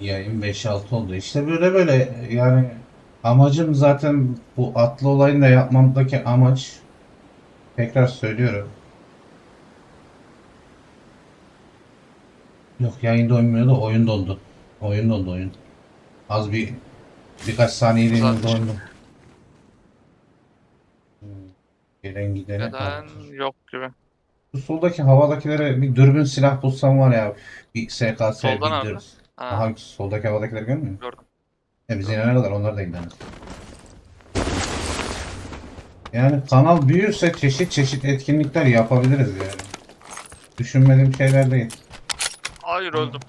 Yayın 5-6 oldu. İşte böyle böyle yani amacım zaten bu atlı olayını da yapmamdaki amaç tekrar söylüyorum. Yok yayında oynuyordu oyun dondu. Oyun dondu oyun. Az bir birkaç saniyeliğine Uzatmış. dondu. Hmm, Gelen gidene Neden yok gibi. Şu soldaki havadakilere bir dürbün silah bulsam var ya bir SKS Soldan abi. bildiririz. Ha, Aha soldaki havadakileri görmüyor musun? gördüm. E biz inene kadar onlar da iner. Yani kanal büyürse çeşit çeşit etkinlikler yapabiliriz yani. Düşünmediğim şeyler değil. Hayır öldüm.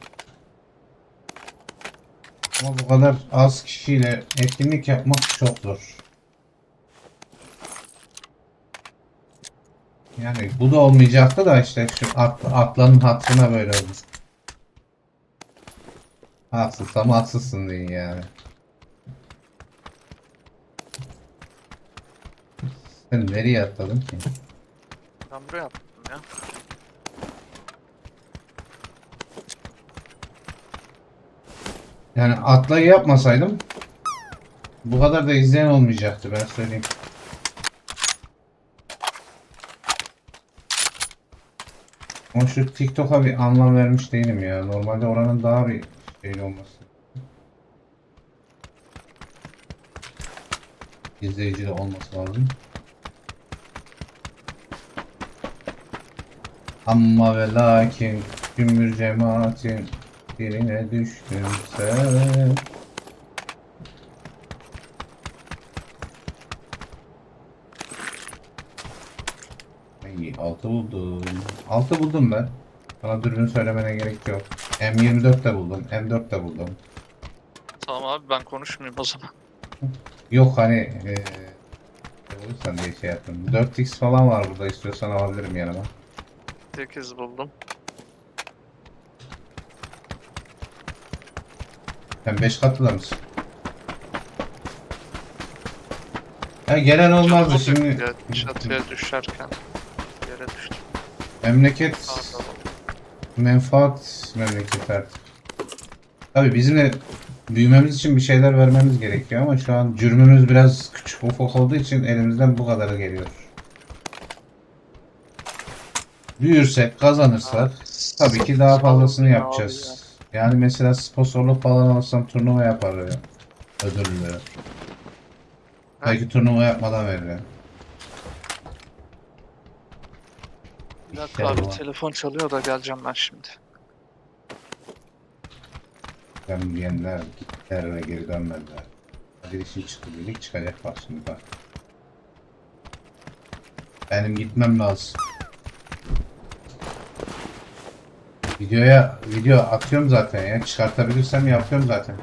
Ama bu kadar az kişiyle etkinlik yapmak çok zor. Yani bu da olmayacaktı da işte şu at, atlanın hattına böyle oldu. Haksızsam haksızsın deyin yani. Sen nereye atladın ki? Ben buraya attım ya. Yani atlayı yapmasaydım bu kadar da izleyen olmayacaktı ben söyleyeyim. Ama şu TikTok'a bir anlam vermiş değilim ya. Normalde oranın daha bir şey olması. İzleyici de olması lazım. Ama ve lakin cümbür cemaatin birine düştüm sen. Ay, altı buldum. Altı buldum ben. Sana dürbün söylemene gerek yok. M24 de buldum. M4 de buldum. Tamam abi ben konuşmayayım o zaman. Yok hani eee olursan diye şey yaptım. 4x falan var burada istiyorsan alabilirim yanıma. 8 buldum. Sen 5 katlı mısın? Ya gelen olmazdı şimdi. düştü- Çatıya düşerken yere düştüm. Memleket buldum. Menfaat memleket artık. Tabii bizim de büyümemiz için bir şeyler vermemiz gerekiyor ama şu an cürmümüz biraz küçük ufak olduğu için elimizden bu kadarı geliyor. Büyürsek, kazanırsak tabii ki daha fazlasını yapacağız. Yani mesela sponsorluk falan alırsam turnuva yapar ya. Ödüllü. Belki turnuva yapmadan verir. Bir dakika abi telefon çalıyor da geleceğim ben şimdi. Ben diyenler gittiler ve geri dönmediler. Bir işim çıktı dedik çıkacak bak şimdi bak. Benim gitmem lazım. Videoya video atıyorum zaten ya. Çıkartabilirsem yapıyorum zaten.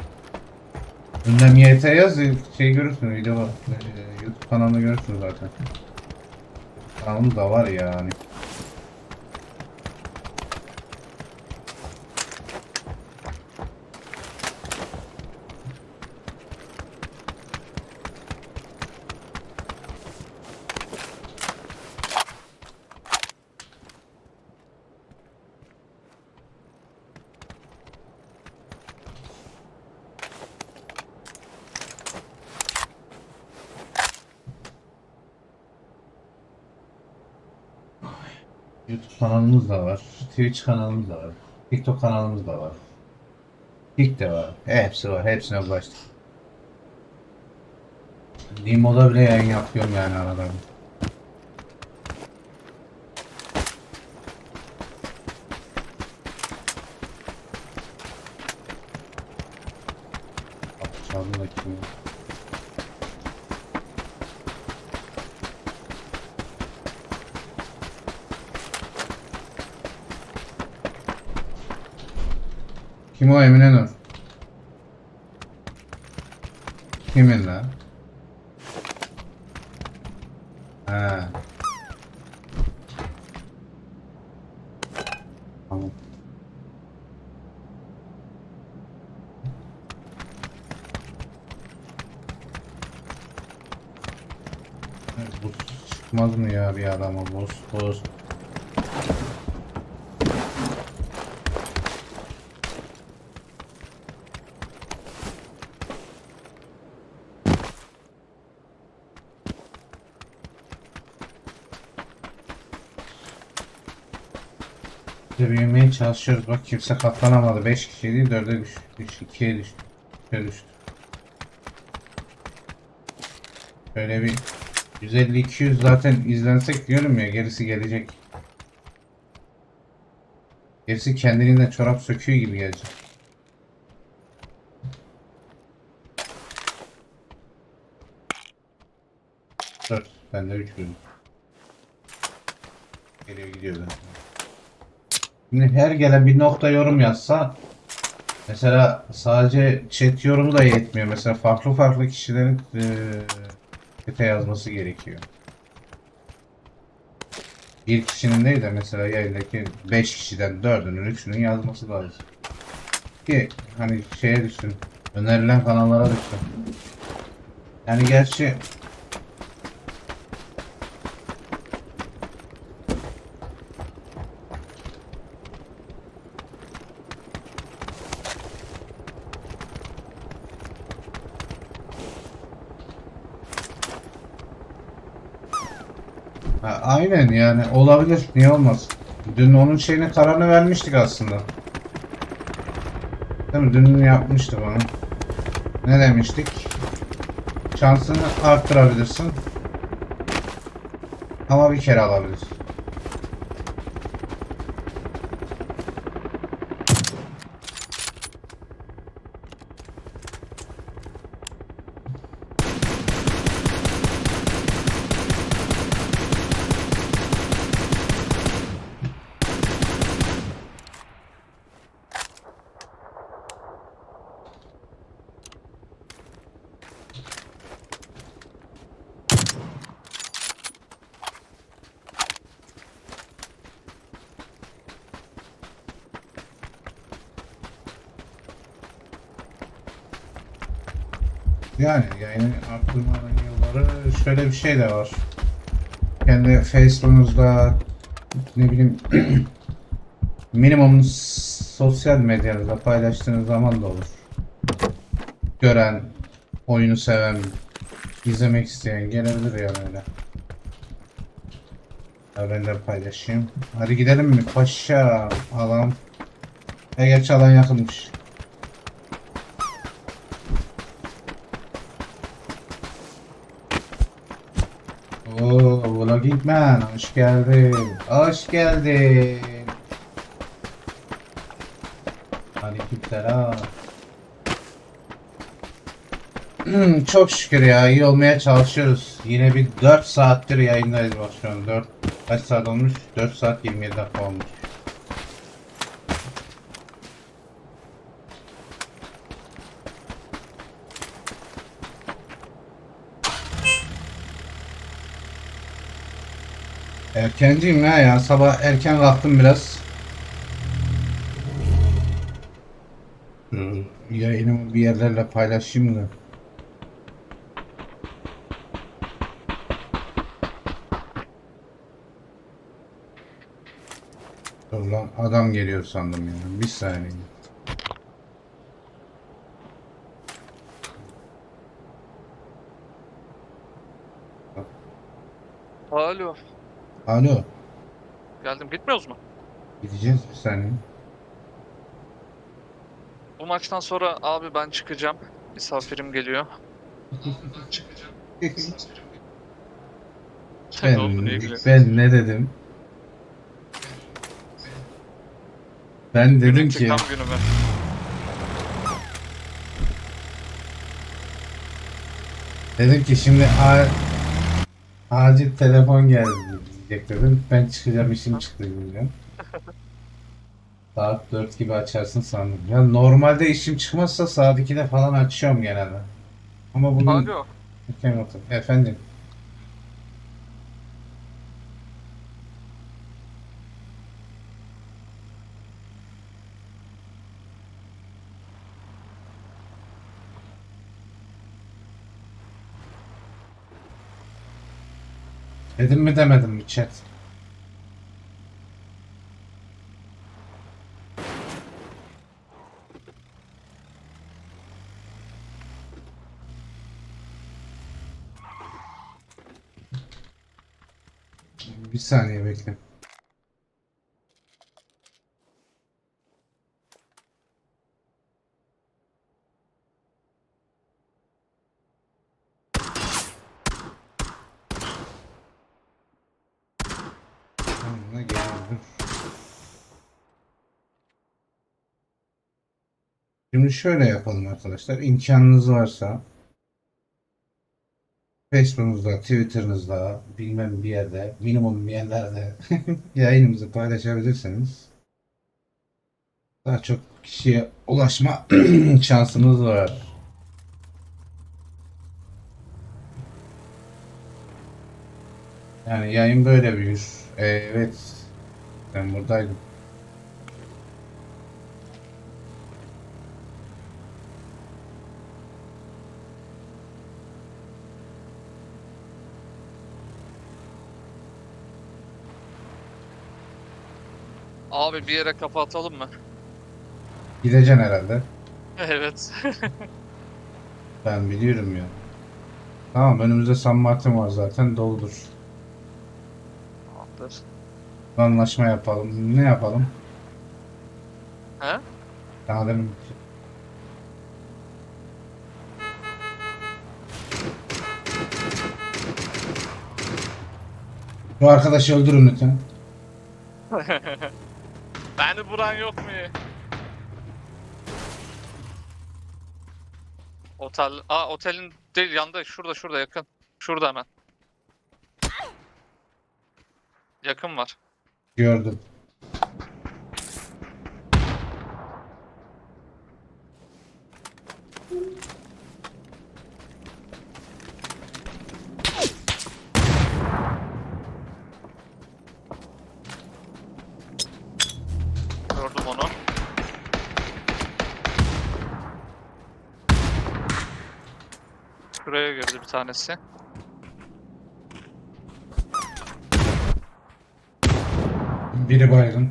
Ünlem YT yaz şey görürsün video e, YouTube kanalını görürsün zaten. Kanalım da var yani. YouTube kanalımız da var. Twitch kanalımız da var. TikTok kanalımız da var. Tik de var. Hepsi var. Hepsine ulaştık. Nimo'da bile yayın yapıyorum yani arada. bir. Bak, çaldı da kim? Kim o Emine Nur? Kimin la? Ha. Tamam. Bu çıkmaz mı ya bir adama boz boz. De büyümeye çalışıyoruz. Bak kimse katlanamadı. 5 kişi değil 4'e düştü. 2'ye düştü. 3'e düştü. Böyle bir 150-200 zaten izlensek diyorum ya gerisi gelecek. Gerisi kendiliğinden çorap söküyor gibi gelecek. Dört. Bende üç bölüm. Geliyor gidiyor zaten. Şimdi her gelen bir nokta yorum yazsa mesela sadece chat yorumu da yetmiyor. Mesela farklı farklı kişilerin eee chat'e yazması gerekiyor. Bir kişinin değil de mesela yayındaki 5 kişiden 4'ünün 3'ünün yazması lazım. Ki hani şeye düşsün. Önerilen kanallara düşsün. Yani gerçi Ha, aynen yani olabilir. Niye olmaz? Dün onun şeyine kararını vermiştik aslında. Değil mi? Dün yapmıştık onu. Ne demiştik? Şansını arttırabilirsin. Ama bir kere alabilirsin. Yani yayını arttırmanın yolları şöyle bir şey de var. Kendi Facebook'unuzda ne bileyim minimum sosyal medyanızda paylaştığınız zaman da olur. Gören, oyunu seven, izlemek isteyen gelebilir yani öyle. Ya ben de paylaşayım. Hadi gidelim mi? Paşa alan. E geç alan yakınmış. Oo, Vlogging Man, hoş geldin. Hoş geldin. Aleykümselam. Çok şükür ya, iyi olmaya çalışıyoruz. Yine bir 4 saattir yayındayız an. 4, kaç saat olmuş? 4 saat 27 dakika olmuş. Erkenciyim ha ya. Sabah erken kalktım biraz. Hmm, Yayınımı bir yerlerle paylaşayım da. Dur lan adam geliyor sandım ya. Bir saniye. Alo. Alo. Geldim. Gitmiyoruz mu? Gideceğiz bir saniye. Bu maçtan sonra abi ben çıkacağım. Misafirim geliyor. ben, ben ne dedim? Ben dedim Günün ki günümü. dedim ki şimdi acil telefon geldi dedim. Ben çıkacağım işim çıktı diyeceğim. Saat 4 gibi açarsın sandım. Ya normalde işim çıkmazsa saat 2'de falan açıyorum genelde. Ama bugün Alo. Efendim. Dedim mi demedim mi chat? Bir saniye bekle. Şimdi şöyle yapalım arkadaşlar. İmkanınız varsa Facebook'unuzda, Twitter'ınızda, bilmem bir yerde, minimum bir yerlerde yayınımızı paylaşabilirseniz daha çok kişiye ulaşma şansımız var. Yani yayın böyle büyür. Evet. Ben buradaydım. Abi bir yere kafa atalım mı? Gideceksin herhalde. evet. Ben biliyorum ya. Tamam önümüzde San Martin var zaten doludur. Tamamdır. Anlaşma yapalım. Ne yapalım? He? Daha demin Bu arkadaşı öldürün lütfen. Vuran yok mu? Otel, aa otelin değil yanında şurada şurada yakın. Şurada hemen. Yakın var. Gördüm onu. Şuraya girdi bir tanesi. Biri baygın.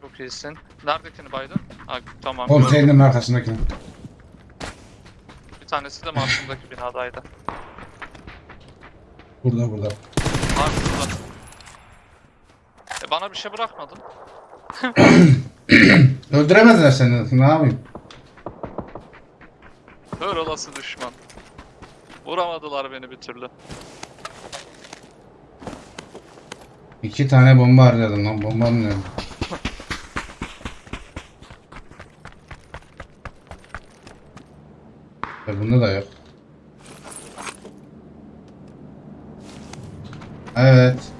Çok iyisin. Neredekini baydın? Ha, tamam. Oğlum gördüm. telinin arkasındaki. Bir tanesi de Mars'ındaki binadaydı. Burada burada. Mars'ında. E bana bir şey bırakmadın. Öldüremediler seni. Ne yapayım? Kör olası düşman. Vuramadılar beni bir türlü. İki tane bomba harcadım lan. Bomba mı? E bunda da yok. Evet.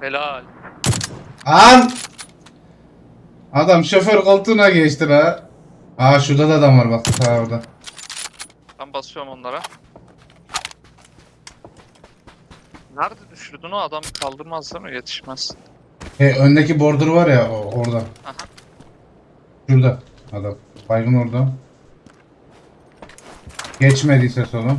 Helal. An! Adam şoför koltuğuna geçti la. Aa şurada da adam var bak ta orada. Ben basıyorum onlara. Nerede düşürdün o adam kaldırmaz değil mi? Yetişmez. E, öndeki border var ya o, orada. Aha. Şurada adam. Baygın orada. Geçmediyse sonu.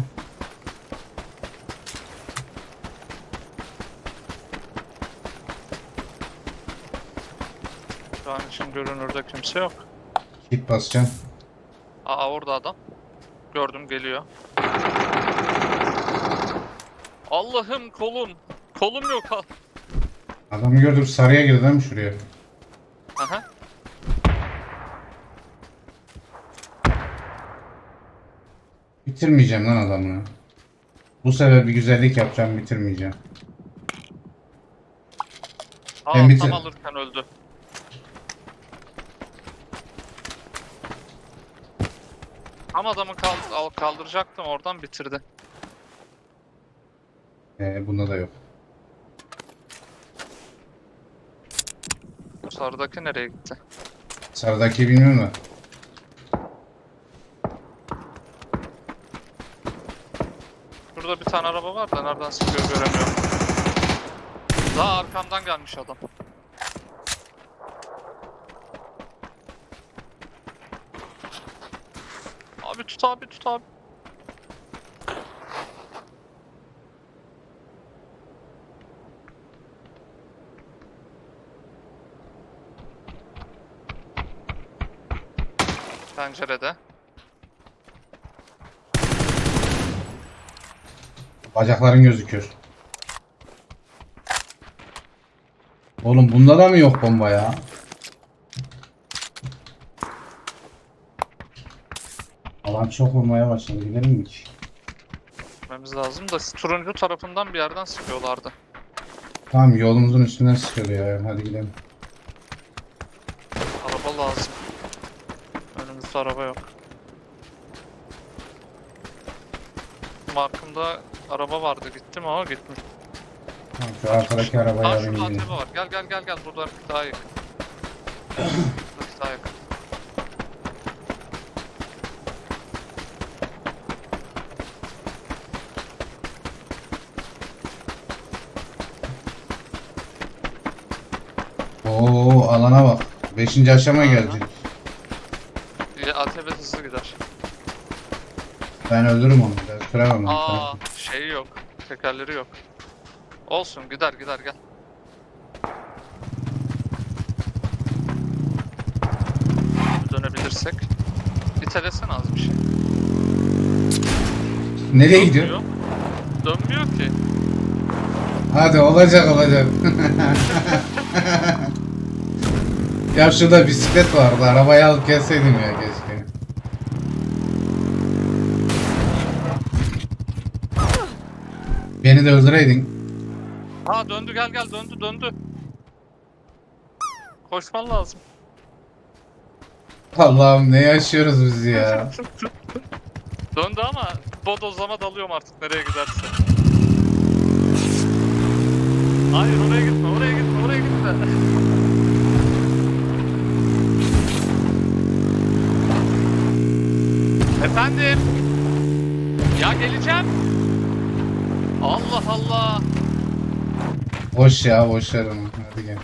İçin görünürde kimse yok. Hit basacağım. Aa orada adam. Gördüm geliyor. Allah'ım kolum. Kolum yok ha. Adamı gördüm sarıya girdi değil mi şuraya? Aha. Bitirmeyeceğim lan adamı. Bu sefer bir güzellik yapacağım bitirmeyeceğim. Aa Ben bitir- tam alırken öldü. Ama adamı kald al- kaldıracaktım oradan bitirdi. E, bunda da yok. Sarıdaki nereye gitti? Sarıdaki bilmiyorum da. Şurada bir tane araba var da nereden sıkıyor göremiyorum. Daha arkamdan gelmiş adam. Abi tut abi tut abi. Pencerede. Bacakların gözüküyor. Oğlum bunda da mı yok bomba ya? Alan çok vurmaya başladı. Gidelim mi ki? Gitmemiz lazım da turuncu tarafından bir yerden sıkıyorlardı. Tamam yolumuzun üstünden sıkıyordu ya. Hadi gidelim. Araba lazım. Önümüzde araba yok. Markımda araba vardı gitti mi o gitmiş. Tamam, şu arkadaki arabayı Aa şurada. ATV var. Gel gel gel gel burada daha yakın. Buradaki daha yakın. Oo alana bak. Beşinci aşamaya Aha. Ya, ATV hızlı gider. Ben öldürürüm onu. Süremem onu. Aa şeyi yok. Tekerleri yok. Olsun gider gider gel. Dönebilirsek. İtelesene az bir şey. Nereye gidiyor? Dönmüyor. Dönmüyor ki. Hadi olacak olacak. ya şurada bisiklet vardı. Arabayı alıp gelseydim ya keşke. Beni de öldüreydin. Aa döndü gel gel döndü döndü. Koşman lazım. Allah'ım ne yaşıyoruz biz ya. Döndü ama bodozlama dalıyorum artık nereye giderse. Hayır oraya gitme oraya Efendim? Ya geleceğim. Allah Allah. Boş ya boş ver onu. Hadi gel.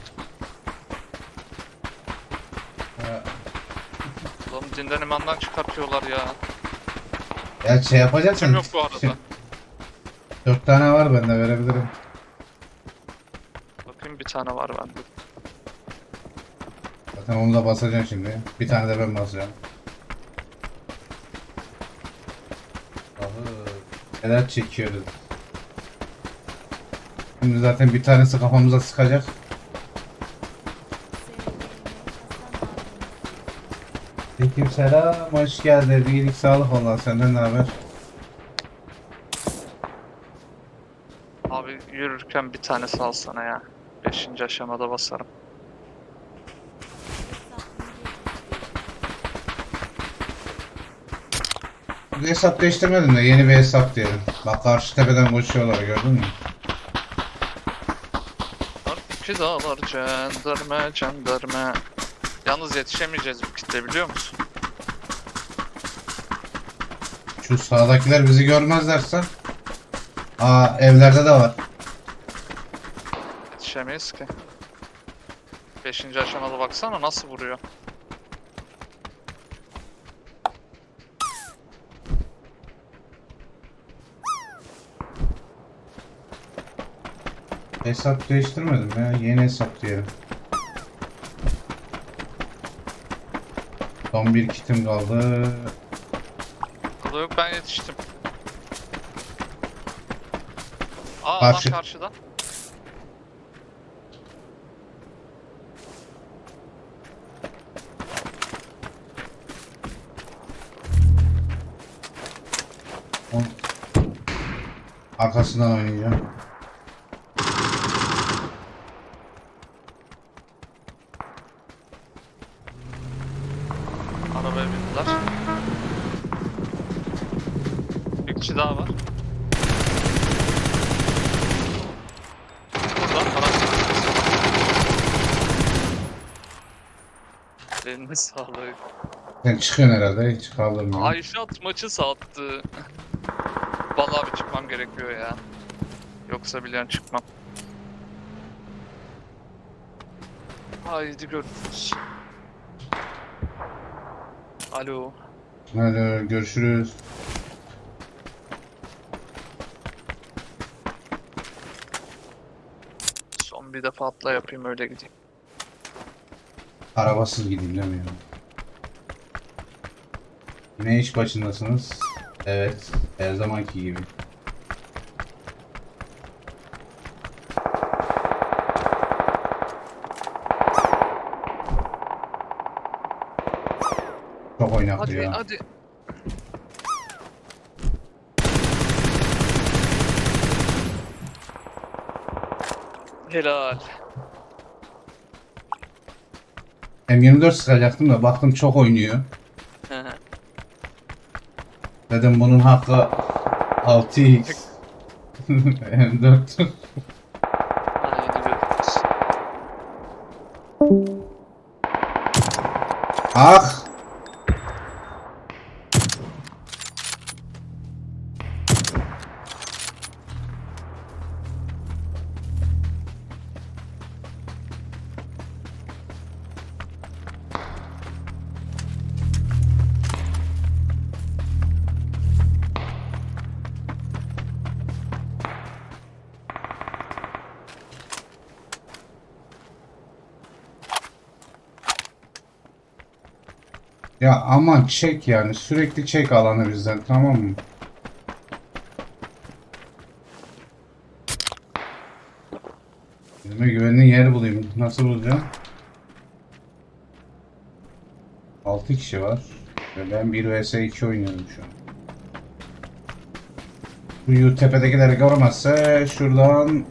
Ya, Oğlum dinden imandan çıkartıyorlar ya. Ya şey yapacaksın. Kim yok bu arada. Şimdi Dört tane var bende verebilirim. Bakayım bir tane var bende. Zaten onu da basacaksın şimdi. Bir tane de ben basacağım. Neler çekiyoruz. Şimdi zaten bir tanesi kafamıza sıkacak. Aleyküm selam, hoş geldin. İyilik, sağlık valla. Senden ne haber? Abi yürürken bir tane salsana ya. Beşinci aşamada basarım. Hesap değiştirmedim de yeni bir hesap diyelim. Bak karşı tepeden koşuyorlar gördün mü? İki dağlar cenderme cenderme. Yalnız yetişemeyeceğiz bu kitle biliyor musun? Şu sağdakiler bizi görmezlerse. Aa evlerde de var. Yetişemeyiz ki. Beşinci aşamada baksana nasıl vuruyor. Hesap değiştirmedim ya. Yeni hesap diyelim. Son bir kitim kaldı. Burada yok ben yetiştim. Aa Karşı. adam karşıda. Arkasından oynayacağım. Sen çıkıyorsun herhalde. Hiç kaldırmıyorum. Ayşat maçı sattı. Vallahi bir çıkmam gerekiyor ya. Yoksa biliyorsun çıkmam. Haydi görüşürüz. Alo. Hadi görüşürüz. Son bir defa atla yapayım öyle gideyim. Arabasız gideyim demiyorum. Yine iş başındasınız. Evet. Her zamanki gibi. Çok Hadi, oynaklıyor. ha. hadi. Helal. Hem 24 sıkacaktım da baktım çok oynuyor. Dedim bunun hakkı 6x. M4. Hadi görüşürüz. Ah! Ya aman çek yani sürekli çek alanı bizden tamam mı? Kendime güvenli yer bulayım. Nasıl bulacağım? 6 kişi var. Ve ben 1 vs 2 oynuyorum şu an. Bu tepedekileri görmezse şuradan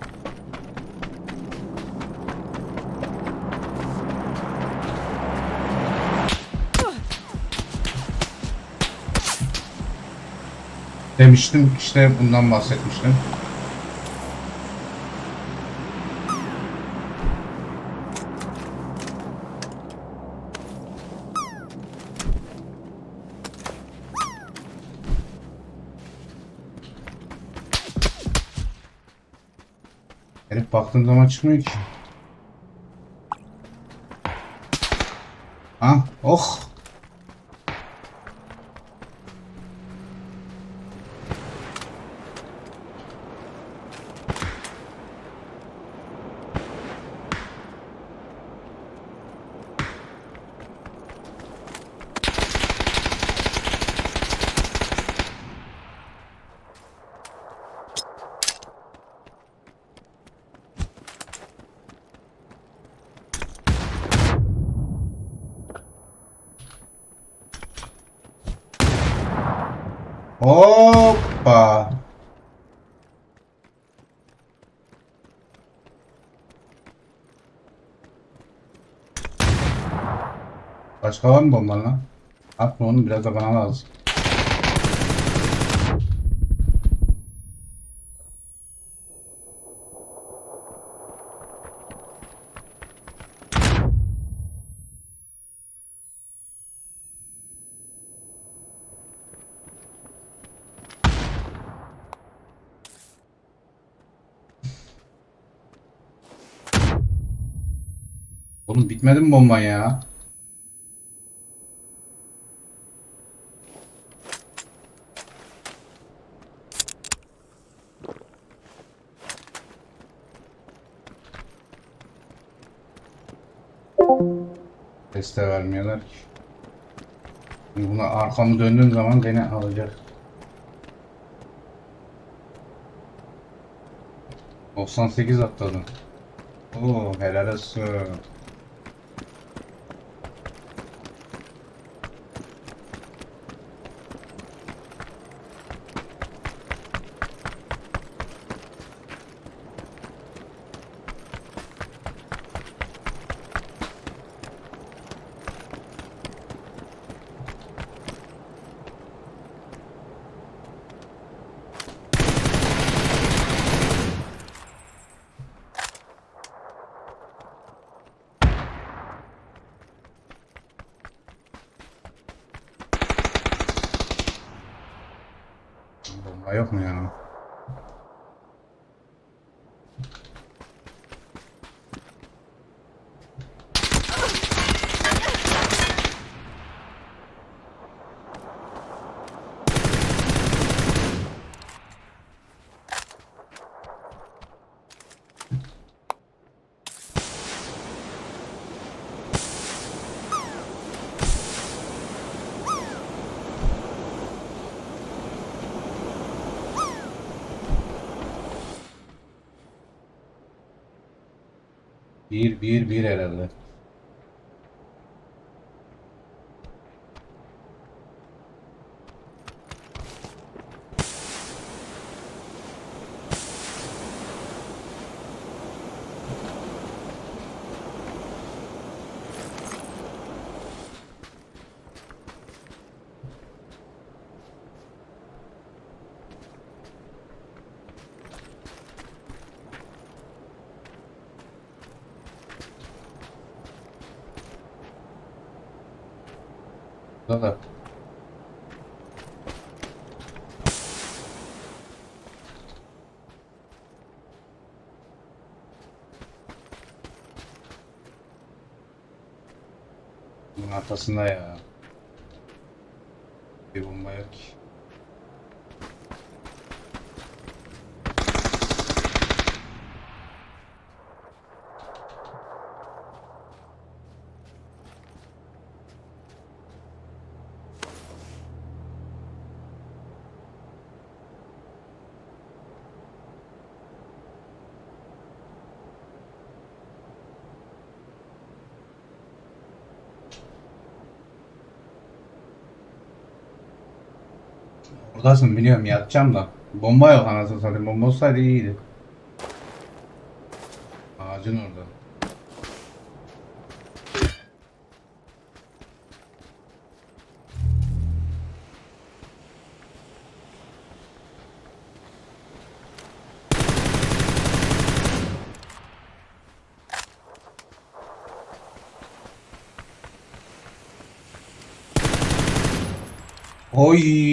demiştim işte bundan bahsetmiştim. Herif baktığım zaman çıkmıyor ki. Ha? Oh! Başka var mı bomban lan? Atma onu biraz da bana lazım. Oğlum bitmedi mi bomban ya? Deste vermiyorlar ki. Şimdi buna arkamı döndüğüm zaman beni alacak. 98 atladım. Oo helal olsun. Bomba yok mu ya? Bir, bir, bir herhalde. Burada da. Bunun arkasında ya. Bir bomba yok ki. Buradasın biliyorum yatacağım da. Bomba yok anasını satayım. Bomba olsaydı iyiydi. Ağacın orada. Oy.